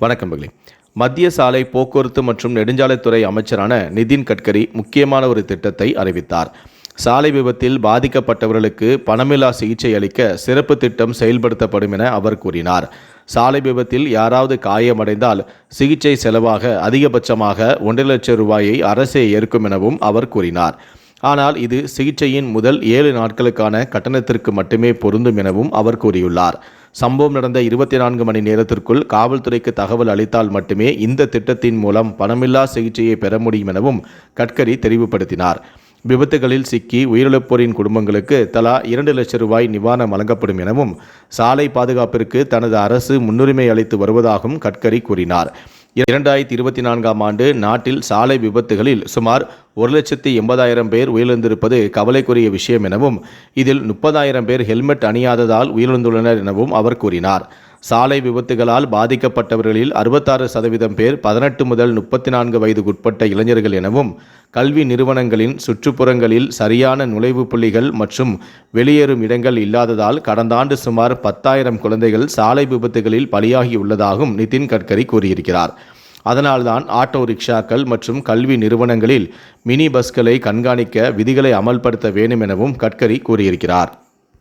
வணக்கம் பகலி மத்திய சாலை போக்குவரத்து மற்றும் நெடுஞ்சாலைத்துறை அமைச்சரான நிதின் கட்கரி முக்கியமான ஒரு திட்டத்தை அறிவித்தார். சாலை விபத்தில் பாதிக்கப்பட்டவர்களுக்கு பணமில்லா சிகிச்சை அளிக்க சிறப்பு திட்டம் செயல்படுத்தப்படும் என அவர் கூறினார். சாலை விபத்தில் யாராவது காயமடைந்தால் சிகிச்சை செலவாக அதிகபட்சமாக ஒன்றரை லட்சம் ரூபாயை அரசே ஏற்கும் எனவும் அவர் கூறினார். ஆனால் இது சிகிச்சையின் முதல் ஏழு நாட்களுக்கான கட்டணத்திற்கு மட்டுமே பொருந்தும் எனவும் அவர் கூறியுள்ளார். சம்பவம் நடந்த இருபத்தி நான்கு மணி நேரத்திற்குள் காவல்துறைக்கு தகவல் அளித்தால் மட்டுமே இந்த திட்டத்தின் மூலம் பணமில்லா சிகிச்சையை பெற முடியும் எனவும் கட்கரி தெரிவுபடுத்தினார். விபத்துகளில் சிக்கி உயிரிழப்போரின் குடும்பங்களுக்கு தலா இரண்டு லட்சம் ரூபாய் நிவாரணம் வழங்கப்படும் எனவும் சாலை பாதுகாப்பிற்கு தனது அரசு முன்னுரிமை அளித்து வருவதாகவும் கட்கரி கூறினார். இரண்டாயிரத்தி இருபத்தி நான்காம் ஆண்டு நாட்டில் சாலை விபத்துகளில் சுமார் ஒரு லட்சத்தி எண்பதாயிரம் பேர் உயிரிழந்திருப்பது கவலைக்குரிய விஷயம் எனவும் இதில் முப்பதாயிரம் பேர் ஹெல்மெட் அணியாததால் உயிரிழந்துள்ளனர் எனவும் அவர் கூறினார். சாலை விபத்துகளால் பாதிக்கப்பட்டவர்களில் அறுபத்தாறு சதவீதம் பேர் பதினெட்டு முதல் முப்பத்தி நான்கு வயதுக்குட்பட்ட இளைஞர்கள் எனவும் கல்வி நிறுவனங்களின் சுற்றுப்புறங்களில் சரியான நுழைவு புள்ளிகள் மற்றும் வெளியேறும் இடங்கள் இல்லாததால் கடந்த ஆண்டு சுமார் பத்தாயிரம் குழந்தைகள் சாலை விபத்துகளில் பலியாகியுள்ளதாகவும் நிதின் கட்கரி கூறியிருக்கிறார். அதனால்தான் ஆட்டோ ரிக்ஷாக்கள் மற்றும் கல்வி நிறுவனங்களில் மினி பஸ்களை கண்காணிக்க விதிகளை அமல்படுத்த வேண்டும் எனவும் கட்கரி கூறியிருக்கிறார்.